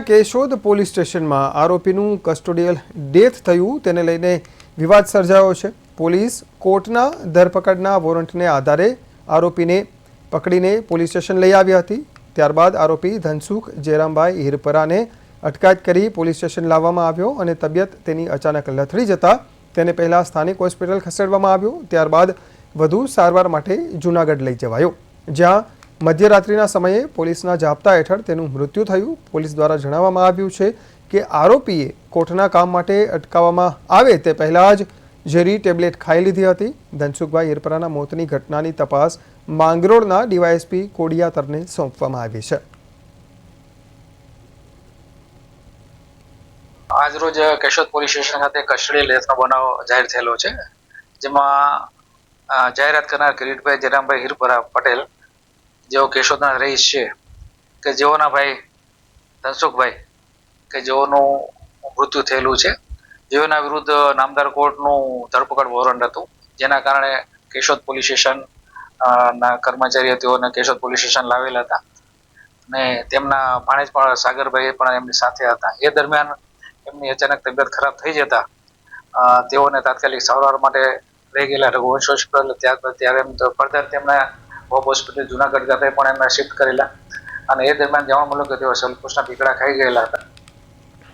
Keshod police સ્ટેશનમાં આરોપીનું custodial death થયું તેને લઈને વિવાદ સર્જાયો છે. પોલીસ કોર્ટના ધરપકડના વોરંટને આધારે આરોપીને પકડીને પોલીસ સ્ટેશન લઈ આવી હતી. ત્યારબાદ આરોપી ધનસુખ જેરામભાઈ હિરપરાને અટકાયત કરી પોલીસ સ્ટેશન લાવવામાં આવ્યો અને તબિયત તેની અચાનક લથડી જતા તેને પહેલાં સ્થાનિક હોસ્પિટલ ખસેડવામાં આવ્યો. ત્યારબાદ વધુ સારવાર માટે જૂનાગઢ લઈ જવાયો, જ્યાં મધ્યરાત્રિના સમયે પોલીસના જાપ્તા હેઠળ તેનું મૃત્યુ થયું. પોલીસ દ્વારા જણાવવામાં આવ્યું છે કે આરોપીએ કોઠના કામ માટે અટકાવવામાં આવે તે પહેલાં જ ઝેરી ટેબ્લેટ ખાઈ લીધી હતી. ધનસુખભાઈ હિરપરાના મોતની ઘટનાની તપાસ માંગરોળના ડીવાયએસપી કોડિયાતરને સોંપવામાં આવી છે. આજરોજ કેશોદ પોલીસ સ્ટેશન ખાતે કસ્ટડી લેસનો બનાવ જાહેર થયેલો છે, જેમાં જાહેરાત કરનાર કિરીટભાઈ જયરામભાઈ હિરપરા પટેલ જેઓ કેશોદના રહીશ છે, કે જેઓના ભાઈ ધનસુખભાઈ, કે જેઓનું મૃત્યુ થયેલું છે, જેઓના વિરુદ્ધ નામદાર કોર્ટનું ધરપકડ વોરંટ હતું, જેના કારણે કેશોદ પોલીસ સ્ટેશન ના કર્મચારીઓ તેઓને કેશોદ પોલીસ સ્ટેશન લાવેલા હતા. અને તેમના ભાણેજ પણ સાગરભાઈ પણ એમની સાથે હતા. એ દરમિયાન એમની અચાનક તબિયત ખરાબ થઈ જતા તેઓને તાત્કાલિક સારવાર માટે લઈ ગયેલા રઘુવંશ હોસ્પિટલ ત્યારબાદ ત્યારે એમ ફર્ધર તેમના હોપ હોસ્પિટલ જુનાગઢ ખાતે પણ એમને શિફ્ટ કરેલા. અને એ દરમિયાન જાણવા મળ્યું કે તેઓ સલ્ફોસના પીકડા ખાઈ ગયેલા હતા.